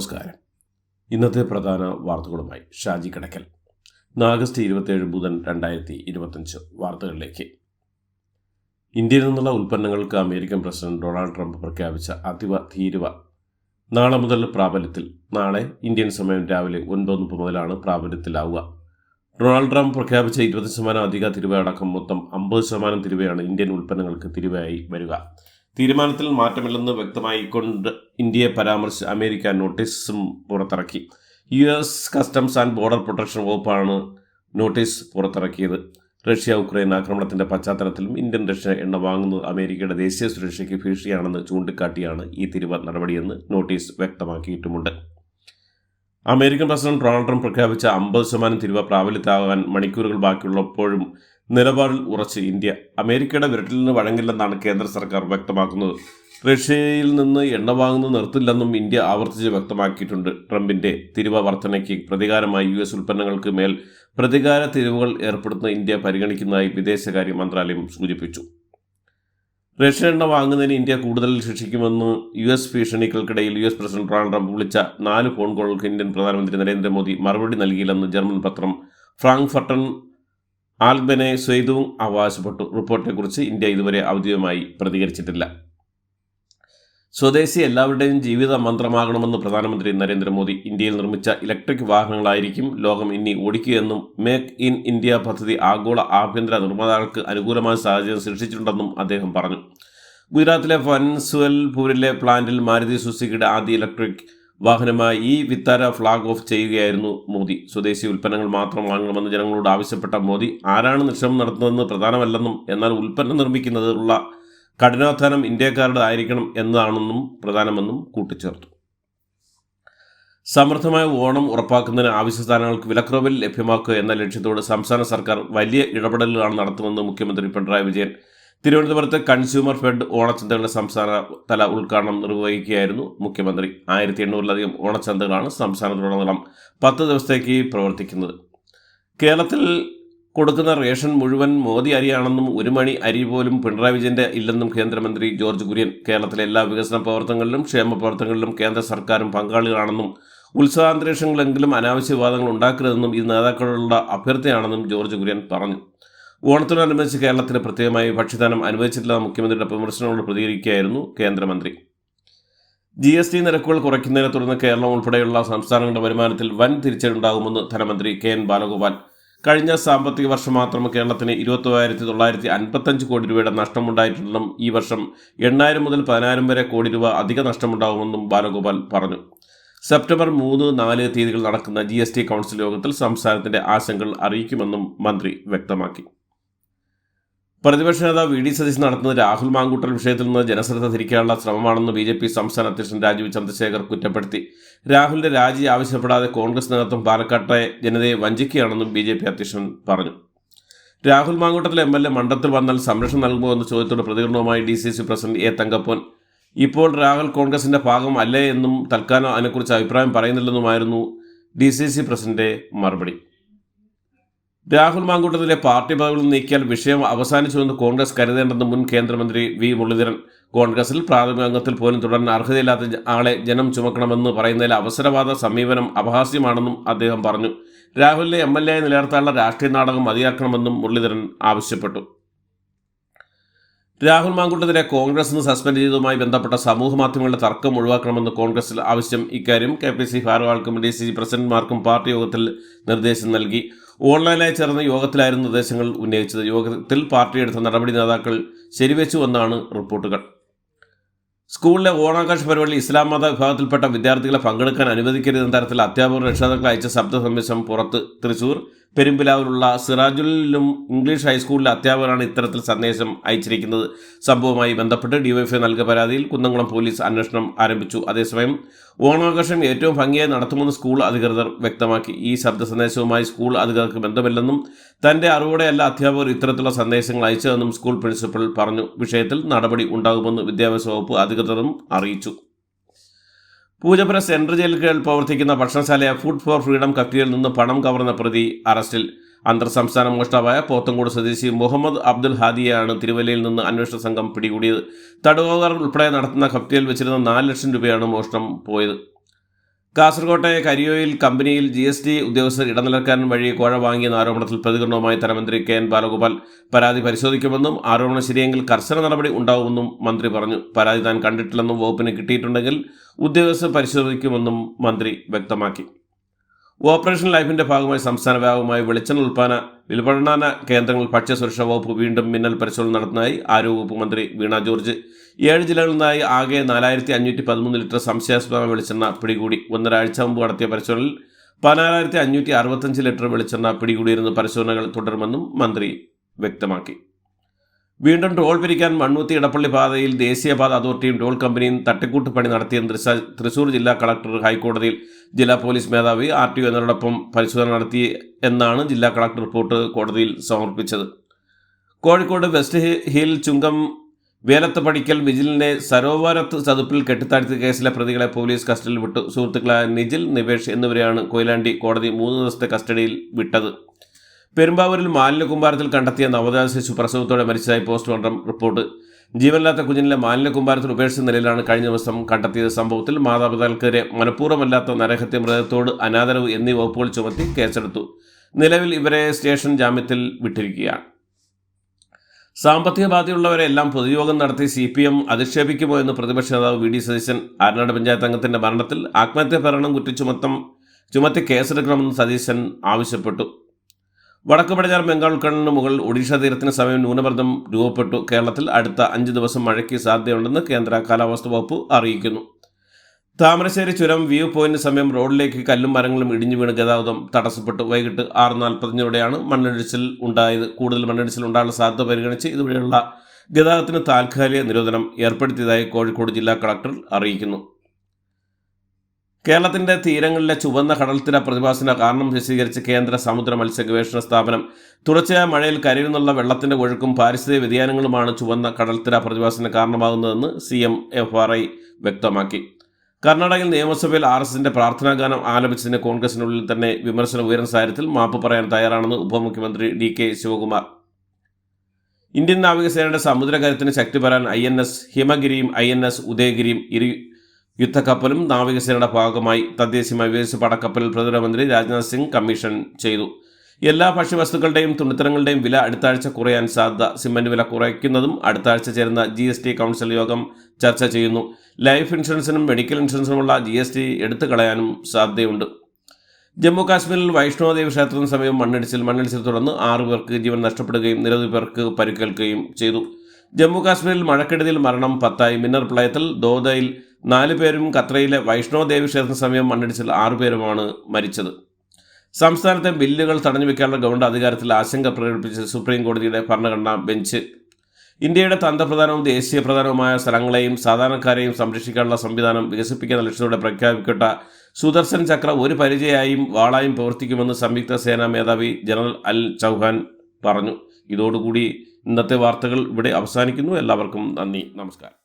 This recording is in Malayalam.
നമസ്കാരം. ഇന്നത്തെ പ്രധാന വാർത്തകളുമായി ഷാജി കടക്കൽ. ആഗസ്റ്റ് ഇരുപത്തേഴ് ബുധൻ രണ്ടായിരത്തി ഇരുപത്തഞ്ച് വാർത്തകളിലേക്ക്. ഇന്ത്യയിൽ നിന്നുള്ള ഉൽപ്പന്നങ്ങൾക്ക് അമേരിക്കൻ പ്രസിഡന്റ് ഡൊണാൾഡ് ട്രംപ് പ്രഖ്യാപിച്ച അതിവ തീരുവ നാളെ മുതൽ പ്രാബല്യത്തിൽ നാളെ ഇന്ത്യൻ സമയം രാവിലെ ഒൻപത് മുപ്പത് മുതലാണ് പ്രാബല്യത്തിലാവുക. ഡൊണാൾഡ് ട്രംപ് പ്രഖ്യാപിച്ച ഇരുപത് ശതമാനം അധിക തിരുവ അടക്കം മൊത്തം അമ്പത് ശതമാനം തിരുവയാണ് ഇന്ത്യൻ ഉൽപ്പന്നങ്ങൾക്ക് തിരുവയായി വരിക. തീരുമാനത്തിൽ മാറ്റമില്ലെന്ന് വ്യക്തമായിക്കൊണ്ട് ഇന്ത്യയെ പരാമർശിച്ച് അമേരിക്ക നോട്ടീസും പുറത്തിറക്കി. U S customs and border protection വകുപ്പാണ് നോട്ടീസ് പുറത്തിറക്കിയത്. റഷ്യ ഉക്രൈൻ ആക്രമണത്തിന്റെ പശ്ചാത്തലത്തിലും ഇന്ത്യൻ റഷ്യ എണ്ണ വാങ്ങുന്നത് അമേരിക്കയുടെ ദേശീയ സുരക്ഷയ്ക്ക് ഭീഷണിയാണെന്ന് ചൂണ്ടിക്കാട്ടിയാണ് ഈ തിരുവ നടപടിയെന്ന് നോട്ടീസ് വ്യക്തമാക്കിയിട്ടുമുണ്ട്. അമേരിക്കൻ പ്രസിഡന്റ് ഡൊണാൾഡ് ട്രംപ് പ്രഖ്യാപിച്ച അമ്പത് ശതമാനം തിരുവ പ്രാബല്യത്താകാൻ മണിക്കൂറുകൾ ബാക്കിയുള്ളപ്പോഴും നിലപാടിൽ ഉറച്ച് ഇന്ത്യ അമേരിക്കയുടെ വിരട്ടിൽ നിന്ന് വഴങ്ങില്ലെന്നാണ് കേന്ദ്ര സർക്കാർ വ്യക്തമാക്കുന്നത്. റഷ്യയിൽ നിന്ന് എണ്ണ വാങ്ങുന്നത് നിർത്തില്ലെന്നും ഇന്ത്യ ആവർത്തിച്ച് വ്യക്തമാക്കിയിട്ടുണ്ട്. ട്രംപിന്റെ തിരുവ വർധനയ്ക്ക് പ്രതികാരമായി യു എസ് ഉൽപ്പന്നങ്ങൾക്ക് മേൽ പ്രതികാര തിരിവുകൾ ഏർപ്പെടുത്തുന്ന ഇന്ത്യ പരിഗണിക്കുന്നതായി വിദേശകാര്യ മന്ത്രാലയം സൂചിപ്പിച്ചു. റഷ്യ എണ്ണ വാങ്ങുന്നതിന് ഇന്ത്യ കൂടുതൽ ശിക്ഷിക്കുമെന്ന് U S ഭീഷണികൾക്കിടയിൽ U S president Donald Trump വിളിച്ച നാല് ഫോൺ കോളുകൾക്ക് ഇന്ത്യൻ പ്രധാനമന്ത്രി നരേന്ദ്രമോദി മറുപടി നൽകിയില്ലെന്ന് ജർമ്മൻ പത്രം ഫ്രാങ്ക്ഫർട്ടൺ ആൽബനെ സ്വൈദവും അവകാശപ്പെട്ടു റിപ്പോർട്ടിനെക്കുറിച്ച് ഇന്ത്യ ഇതുവരെ ഔദ്യോഗികമായി പ്രതികരിച്ചിട്ടില്ല. സ്വദേശി എല്ലാവരുടെയും ജീവിത മന്ത്രമാകണമെന്ന് പ്രധാനമന്ത്രി നരേന്ദ്രമോദി ഇന്ത്യയിൽ നിർമ്മിച്ച ഇലക്ട്രിക് വാഹനങ്ങളായിരിക്കും ലോകം ഇനി ഓടിക്കുകയെന്നും മേക്ക് ഇൻ ഇന്ത്യ പദ്ധതി ആഗോള ആഭ്യന്തര നിർമ്മാതാക്കൾക്ക് അനുകൂലമായ സാഹചര്യം സൃഷ്ടിച്ചിട്ടുണ്ടെന്നും അദ്ദേഹം പറഞ്ഞു. ഗുജറാത്തിലെ ഫൻസുവൽപൂരിലെ പ്ലാന്റിൽ മാരുതി സുസുക്കിയുടെ ആദ്യ ഇലക്ട്രിക് വാഹനമായി ഈ വിത്താര ഫ്ളാഗ് ഓഫ് ചെയ്യുകയായിരുന്നു മോദി. സ്വദേശി ഉൽപ്പന്നങ്ങൾ മാത്രം വാങ്ങണമെന്ന് ജനങ്ങളോട് ആവശ്യപ്പെട്ട മോദി ആരാണ് നിക്ഷേപം നടത്തുന്നതെന്ന് പ്രധാനമല്ലെന്നും എന്നാൽ ഉൽപ്പന്നം നിർമ്മിക്കുന്നതിനുള്ള കഠിനാധ്വാനം ഇന്ത്യക്കാരുടെ ആയിരിക്കണം എന്നതാണെന്നും പ്രധാനമെന്നും കൂട്ടിച്ചേർത്തു. സമൃദ്ധമായ ഓണം ഉറപ്പാക്കുന്നതിന് ആവശ്യ സ്ഥാനങ്ങൾക്ക് വിലക്കുറവിൽ ലഭ്യമാക്കുക എന്ന ലക്ഷ്യത്തോട് സംസ്ഥാന സർക്കാർ വലിയ ഇടപെടലുകളാണ് നടത്തുമെന്ന് മുഖ്യമന്ത്രി പിണറായി വിജയൻ തിരുവനന്തപുരത്ത് കൺസ്യൂമർ ഫെഡ് ഓണച്ചന്തകളുടെ സംസ്ഥാന തല ഉദ്ഘാടനം നിർവഹിക്കുകയായിരുന്നു മുഖ്യമന്ത്രി. ആയിരത്തി എണ്ണൂറിലധികം ഓണച്ചന്തകളാണ് സംസ്ഥാനത്തുടനീളം പത്ത് ദിവസത്തേക്ക് പ്രവർത്തിക്കുന്നത്. കേരളത്തിൽ കൊടുക്കുന്ന റേഷൻ മുഴുവൻ മോദി അരിയാണെന്നും ഒരു മണി അരി പോലും പിണറായി വിജയന്റെ ഇല്ലെന്നും കേന്ദ്രമന്ത്രി ജോർജ് കുര്യൻ കേരളത്തിലെ എല്ലാ വികസന പ്രവർത്തനങ്ങളിലും ക്ഷേമ പ്രവർത്തനങ്ങളിലും കേന്ദ്ര സർക്കാരും പങ്കാളികളാണെന്നും ഉത്സവാന്തരീക്ഷങ്ങളെങ്കിലും അനാവശ്യ വിവാദങ്ങൾ ഉണ്ടാക്കരുതെന്നും ഇത് നേതാക്കളുടെ അഭ്യർത്ഥനയാണെന്നും ജോർജ് കുര്യൻ പറഞ്ഞു. ഓണത്തോടനുബന്ധിച്ച് കേരളത്തിന് പ്രത്യേകമായി ഭക്ഷ്യദാനം അനുവദിച്ചിട്ടില്ലെന്ന മുഖ്യമന്ത്രിയുടെ വിമർശനങ്ങളോട് പ്രതികരിക്കുകയായിരുന്നു കേന്ദ്രമന്ത്രി. ജി എസ് ടി നിരക്കുകൾ കുറയ്ക്കുന്നതിനെ തുടർന്ന് കേരളം ഉൾപ്പെടെയുള്ള സംസ്ഥാനങ്ങളുടെ വരുമാനത്തിൽ വൻ തിരിച്ചടിയുണ്ടാകുമെന്ന് ധനമന്ത്രി കെ എൻ ബാലഗോപാൽ. കഴിഞ്ഞ സാമ്പത്തിക വർഷം മാത്രം കേരളത്തിന് ഇരുപത്തൊന്നായിരത്തി തൊള്ളായിരത്തി അൻപത്തഞ്ച് കോടി രൂപയുടെ നഷ്ടമുണ്ടായിട്ടുണ്ടെന്നും ഈ വർഷം എണ്ണായിരം മുതൽ പതിനായിരം വരെ കോടി രൂപ അധിക നഷ്ടമുണ്ടാകുമെന്നും ബാലഗോപാൽ പറഞ്ഞു. സെപ്റ്റംബർ മൂന്ന് നാല് തീയതികൾ നടക്കുന്ന ജി എസ് ടി കൗൺസിൽ യോഗത്തിൽ സംസ്ഥാനത്തിന്റെ ആശങ്കകൾ അറിയിക്കുമെന്നും മന്ത്രി വ്യക്തമാക്കി. പ്രതിപക്ഷ നേതാവ് വി ഡി സതീശൻ നടത്തുന്നത് രാഹുൽ മാങ്കൂട്ടൽ വിഷയത്തിൽ നിന്ന് ജനശ്രദ്ധ തിരിക്കാനുള്ള ശ്രമമാണെന്ന് ബി ജെ പി സംസ്ഥാന അധ്യക്ഷൻ രാജീവ് ചന്ദ്രശേഖർ കുറ്റപ്പെടുത്തി. രാഹുലിന്റെ രാജി ആവശ്യപ്പെടാതെ കോൺഗ്രസ് നേതൃത്വം പാലക്കാട്ടെ ജനതയെ വഞ്ചിക്കുകയാണെന്നും ബി ജെ പി അധ്യക്ഷൻ പറഞ്ഞു. Rahul Mamkootathil M L A മണ്ഡലത്തിൽ വന്നാൽ സംരക്ഷണം നൽകുമോ എന്ന ചോദ്യത്തോട് പ്രതികരണവുമായി D C C president A Thankappan. ഇപ്പോൾ രാഹുൽ കോൺഗ്രസിന്റെ ഭാഗം അല്ലേ എന്നും തൽക്കാലം അതിനെക്കുറിച്ച് അഭിപ്രായം പറയുന്നില്ലെന്നുമായിരുന്നു ഡി സി സി പ്രസിഡന്റ് മറുപടി. രാഹുൽ മാങ്കൂട്ടത്തിലെ പാർട്ടി പദവികൾ നീക്കിയാൽ വിഷയം അവസാനിച്ചുവെന്ന് കോൺഗ്രസ് കരുതേണ്ടെന്ന് മുൻ കേന്ദ്രമന്ത്രി വി മുരളീധരൻ. കോൺഗ്രസിൽ പ്രാഥമിക അംഗത്തിൽ പോലും തുടരാൻ അർഹതയില്ലാത്ത ആളെ ജനം ചുമക്കണമെന്ന് പറയുന്നതിൽ അവസരവാദ സമീപനം അപഹാസ്യമാണെന്നും അദ്ദേഹം പറഞ്ഞു. രാഹുലിനെ എം എൽ എ നിലനിർത്താനുള്ള രാഷ്ട്രീയ നാടകം മതിയാക്കണമെന്നും മുരളീധരൻ ആവശ്യപ്പെട്ടു. രാഹുൽ മാങ്കൂട്ടത്തിലെ കോൺഗ്രസ് നിന്ന് സസ്പെൻഡ് ചെയ്തതുമായി ബന്ധപ്പെട്ട സമൂഹ മാധ്യമങ്ങളുടെ തർക്കം ഒഴിവാക്കണമെന്ന് കോൺഗ്രസിൽ ആവശ്യം. ഇക്കാര്യം കെ പി സി ഭാരവാൾക്കും ഡി സി സി പ്രസിഡന്റുമാർക്കും പാർട്ടി യോഗത്തിൽ നിർദ്ദേശം നൽകി. ഓൺലൈനായി ചേർന്ന യോഗത്തിലായിരുന്നു നിർദ്ദേശങ്ങൾ ഉന്നയിച്ചത്. യോഗത്തിൽ പാർട്ടി എടുത്ത നടപടി നേതാക്കൾ ശരിവെച്ചുവെന്നാണ് റിപ്പോർട്ടുകൾ. സ്കൂളിലെ ഓണാഘോഷ പരിപാടിയിൽ ഇസ്ലാം മത വിഭാഗത്തിൽപ്പെട്ട വിദ്യാർത്ഥികളെ പങ്കെടുക്കാൻ അനുവദിക്കരുതെന്ന തരത്തിൽ അധ്യാപകർ രക്ഷിതാക്കൾ അയച്ച ശബ്ദ സന്ദേശം പുറത്ത് തൃശൂർ പെരുമ്പിലാവിലുള്ള സിറാജുലിലും ഇംഗ്ലീഷ് ഹൈസ്കൂളിലെ അധ്യാപകരാണ് ഇത്തരത്തിൽ സന്ദേശം അയച്ചിരിക്കുന്നത്. സംഭവവുമായി ബന്ധപ്പെട്ട് ഡിവൈഎഫ്ഐ നൽകിയ പരാതിയിൽ കുന്നംകുളം പോലീസ് അന്വേഷണം ആരംഭിച്ചു. അതേസമയം ഓണാഘോഷം ഏറ്റവും ഭംഗിയായി നടത്തുമെന്ന് സ്കൂൾ അധികൃതർ വ്യക്തമാക്കി. ഈ ശബ്ദ സന്ദേശവുമായി സ്കൂൾ അധികൃതർക്ക് ബന്ധമില്ലെന്നും തന്റെ അറിവോടെയല്ല അധ്യാപകർ ഇത്തരത്തിലുള്ള സന്ദേശങ്ങൾ അയച്ചതെന്നും സ്കൂൾ പ്രിൻസിപ്പൽ പറഞ്ഞു. വിഷയത്തിൽ നടപടി ഉണ്ടാകുമെന്ന് വിദ്യാഭ്യാസ വകുപ്പ് അധികൃതരും അറിയിച്ചു. പൂജപ്പുര സെൻട്രൽ ജയിലിൽ കീഴിൽ പ്രവർത്തിക്കുന്ന ഭക്ഷണശാലയ ഫുഡ് ഫോർ ഫ്രീഡം കത്തിയിൽ നിന്ന് പണം കവർന്ന പ്രതി അറസ്റ്റിൽ. അന്തർ സംസ്ഥാന മോഷ്ടാവായ പോത്തങ്കോട് സ്വദേശി മുഹമ്മദ് അബ്ദുൽ ഹാദിയെയാണ് തിരുവല്ലയിൽ നിന്ന് അന്വേഷണ സംഘം പിടികൂടിയത്. തടവുകാർ ഉൾപ്പെടെ നടത്തുന്ന കപ്തിയിൽ വെച്ചിരുന്ന നാല് ലക്ഷം രൂപയാണ് മോഷണം പോയത്. കാസർകോട്ടെ കരിയോയിൽ കമ്പനിയിൽ ജി എസ് ടി ഉദ്യോഗസ്ഥർ ഇടനിലക്കാരൻ വഴി കോഴ വാങ്ങിയെന്ന ആരോപണത്തിൽ പ്രതികരണവുമായി ധനമന്ത്രി കെ എൻ ബാലഗോപാൽ പരാതി പരിശോധിക്കുമെന്നും ആരോപണം ശരിയെങ്കിൽ കർശന നടപടി ഉണ്ടാവുമെന്നും മന്ത്രി പറഞ്ഞു. പരാതി താൻ കണ്ടിട്ടില്ലെന്നും വകുപ്പിന് കിട്ടിയിട്ടുണ്ടെങ്കിൽ ഉദ്യോഗസ്ഥർ പരിശോധിക്കുമെന്നും മന്ത്രി വ്യക്തമാക്കി. ഓപ്പറേഷൻ ലൈഫിന്റെ ഭാഗമായി സംസ്ഥാന വ്യാപകമായി വെളിച്ചെണ്ണ ഉൽപ്പാദന വിപണന കേന്ദ്രങ്ങൾ ഭക്ഷ്യസുരക്ഷാ വകുപ്പ് വീണ്ടും മിന്നൽ പരിശോധന നടത്തുന്നതായി ആരോഗ്യവകുപ്പ് മന്ത്രി വീണ ജോർജ് ഏഴ് ജില്ലകളിൽ നിന്നായി ആകെ നാലായിരത്തി അഞ്ഞൂറ്റി പതിമൂന്ന് ലിറ്റർ സംശയാസ്പദമായ വെളിച്ചെണ്ണ പിടികൂടി. ഒന്നരാഴ്ച മുമ്പ് നടത്തിയ പരിശോധനയിൽ പതിനാലായിരത്തി അഞ്ഞൂറ്റി അറുപത്തഞ്ച് ലിറ്റർ വെളിച്ചെണ്ണ പിടികൂടിയിരുന്ന പരിശോധനകൾ തുടരുമെന്നും മന്ത്രി വ്യക്തമാക്കി. വീണ്ടും ടോൾ പിരിക്കാൻ മണ്ണൂത്തി ഇടപ്പള്ളി പാതയിൽ ദേശീയപാത അതോറിറ്റിയും ടോൾ കമ്പനിയും തട്ടിക്കൂട്ട് പണി നടത്തിയെന്ന് തൃശ- തൃശൂർ ജില്ലാ കളക്ടർ ഹൈക്കോടതിയിൽ ജില്ലാ പോലീസ് മേധാവി ആർ ടി എന്നിവരോടൊപ്പം പരിശോധന നടത്തി എന്നാണ് ജില്ലാ കളക്ടർ റിപ്പോർട്ട് കോടതിയിൽ സമർപ്പിച്ചത്. കോഴിക്കോട് വെസ്റ്റ് ഹിൽ ചുങ്കം വേലത്ത് പടിക്കൽ വിജിലിനെ സരോവരത്ത് ചതുപ്പിൽ കെട്ടിത്താഴ്ത്തിയ കേസിലെ പ്രതികളെ പോലീസ് കസ്റ്റഡിയിൽ വിട്ടു. സുഹൃത്തുക്കളായ നിജിൽ നിവേഷ് എന്നിവരെയാണ് കൊയിലാണ്ടി കോടതി മൂന്ന് ദിവസത്തെ കസ്റ്റഡിയിൽ വിട്ടത്. പെരുമ്പാവൂരിൽ മാലിന്യകുമ്പാരത്തിൽ കണ്ടെത്തിയ നവജാത ശിശു പ്രസവത്തോടെ മരിച്ചതായി പോസ്റ്റ്മോർട്ടം റിപ്പോർട്ട്. ജീവനില്ലാത്ത കുഞ്ഞിനെ മാലിന്യകുമ്പാരത്തിൽ ഉപേക്ഷിച്ച നിലയിലാണ് കഴിഞ്ഞ ദിവസം കണ്ടെത്തിയ സംഭവത്തിൽ മാതാപിതാക്കൾക്കെതിരെ മനഃപൂർവമല്ലാത്ത നരഹത്യ മൃതത്തോട് അനാദരവ് എന്നീ വകുപ്പുകൾ ചുമത്തി കേസെടുത്തു. നിലവിൽ ഇവരെ സ്റ്റേഷൻ ജാമ്യത്തിൽ വിട്ടിരിക്കുകയാണ്. സാമ്പത്തിക ബാധ്യതയുള്ളവരെ എല്ലാം പൊതുയോഗം നടത്തി സി പി എം അധിക്ഷേപിക്കുമോ എന്ന് പ്രതിപക്ഷ നേതാവ് വി ഡി സതീശൻ ആരനാട് പഞ്ചായത്ത് അംഗത്തിന്റെ മരണത്തിൽ ആത്മഹത്യ ഭരണം കുറ്റി ചുമത്തം ചുമത്തി കേസെടുക്കണമെന്ന് സതീശൻ ആവശ്യപ്പെട്ടു. വടക്ക് പടിഞ്ഞാറ് ബംഗാൾ ഉൾക്കടലിന് മുകളിൽ ഒഡീഷ തീരത്തിന് സമയം ന്യൂനമർദ്ദം രൂപപ്പെട്ടു. കേരളത്തിൽ അടുത്ത അഞ്ച് ദിവസം മഴയ്ക്ക് സാധ്യതയുണ്ടെന്ന് കേന്ദ്ര കാലാവസ്ഥാ വകുപ്പ് അറിയിക്കുന്നു. താമരശ്ശേരി ചുരം വ്യൂ പോയിന്റ് സമയം റോഡിലേക്ക് കല്ലും മരങ്ങളും ഇടിഞ്ഞു വീണ് ഗതാഗതം തടസ്സപ്പെട്ടു. വൈകിട്ട് ആറ് നാൽപ്പത്തിനോടെയാണ് മണ്ണിടിച്ചിൽ ഉണ്ടായത്. കൂടുതൽ മണ്ണിടിച്ചിൽ ഉണ്ടാകാനുള്ള സാധ്യത പരിഗണിച്ച് ഇതുവഴിയുള്ള ഗതാഗതത്തിന് താൽക്കാലിക നിരോധനം ഏർപ്പെടുത്തിയതായി കോഴിക്കോട് ജില്ലാ കളക്ടർ അറിയിക്കുന്നു. കേരളത്തിന്റെ തീരങ്ങളിലെ ചുവന്ന കടൽത്തിര പ്രതിഭാസന കാരണം വിശദീകരിച്ച് കേന്ദ്ര സമുദ്ര മത്സ്യ ഗവേഷണ സ്ഥാപനം തുടർച്ചയായ മഴയിൽ കരയിൽ നിന്നുള്ള വെള്ളത്തിന്റെ ഒഴുക്കും പാരിസ്ഥിതിക വ്യതിയാനങ്ങളുമാണ് ചുവന്ന കടൽത്തിര പ്രതിഭാസന കാരണമാകുന്നതെന്ന് C M F R I വ്യക്തമാക്കി. കർണാടകയിൽ നിയമസഭയിൽ ആർ എസ് എസിന്റെ പ്രാർത്ഥനാ ഗാനം ആലപിച്ചതിന് കോൺഗ്രസിനുള്ളിൽ തന്നെ വിമർശനം ഉയർന്ന സാഹചര്യത്തിൽ മാപ്പ് പറയാൻ തയ്യാറാണെന്ന് ഉപമുഖ്യമന്ത്രി ഡി കെ ശിവകുമാർ. ഇന്ത്യൻ നാവികസേനയുടെ സമുദ്രകരത്തിന് ശക്തി വരാൻ ഐ എൻ എസ് ഹിമഗിരിയും ഐ എൻ എസ് ഉദയഗിരിയും ഇരു യുദ്ധക്കപ്പലും നാവികസേനയുടെ ഭാഗമായി തദ്ദേശീയമായി വികസിച്ച പടക്കപ്പൽ പ്രതിരോധമന്ത്രി രാജ്നാഥ് സിംഗ് കമ്മീഷൻ ചെയ്തു. എല്ലാ ഭക്ഷ്യവസ്തുക്കളുടെയും തുണിത്തരങ്ങളുടെയും വില അടുത്ത ആഴ്ച കുറയാൻ സാധ്യത സിമന്റ് വില കുറയ്ക്കുന്നതും അടുത്ത ആഴ്ച ചേരുന്ന ജി എസ് ടി കൗൺസിൽ യോഗം ചർച്ച ചെയ്യുന്നു. ലൈഫ് ഇൻഷുറൻസിനും മെഡിക്കൽ ഇൻഷുറൻസിനുമുള്ള ജി എസ് ടി എടുത്തു കളയാനും സാധ്യതയുണ്ട്. ജമ്മു കാശ്മീരിൽ വൈഷ്ണോദേവി ക്ഷേത്രത്തിന് സമീപം മണ്ണിടിച്ചിൽ മണ്ണിടിച്ചിൽ തുടർന്ന് ആറു പേർക്ക് ജീവൻ നഷ്ടപ്പെടുകയും നിരവധി പേർക്ക് പരിക്കേൽക്കുകയും ചെയ്തു. ജമ്മു കാശ്മീരിൽ മഴക്കെടുതിയിൽ മരണം പത്തായി. മിന്നർ പ്രളയത്തിൽ ദോദയിൽ നാല് പേരും ഖത്രയിലെ വൈഷ്ണോദേവി ക്ഷേത്രത്തിന് സമീപം മണ്ണിടിച്ചിൽ ആറു പേരുമാണ് മരിച്ചത്. സംസ്ഥാനത്തെ ബില്ലുകൾ തടഞ്ഞു വെക്കാനുള്ള ഗവൺമെന്റ് അധികാരത്തിൽ ആശങ്ക പ്രകടിപ്പിച്ച് സുപ്രീം കോടതിയുടെ ഭരണഘടനാ ബെഞ്ച്. ഇന്ത്യയുടെ തന്ത്രപ്രധാനവും ദേശീയ പ്രധാനവുമായ സ്ഥലങ്ങളെയും സാധാരണക്കാരെയും സംരക്ഷിക്കാനുള്ള സംവിധാനം വികസിപ്പിക്കുന്ന ലക്ഷ്യത്തോടെ പ്രഖ്യാപിക്കപ്പെട്ട സുദർശൻ ചക്ര ഒരു പരിചയമായും വാളായും പ്രവർത്തിക്കുമെന്ന് സംയുക്ത സേനാ മേധാവി ജനറൽ അൽ ചൗഹാൻ പറഞ്ഞു. ഇതോടുകൂടി ഇന്നത്തെ വാർത്തകൾ ഇവിടെ അവസാനിക്കുന്നു. എല്ലാവർക്കും നന്ദി. നമസ്കാരം.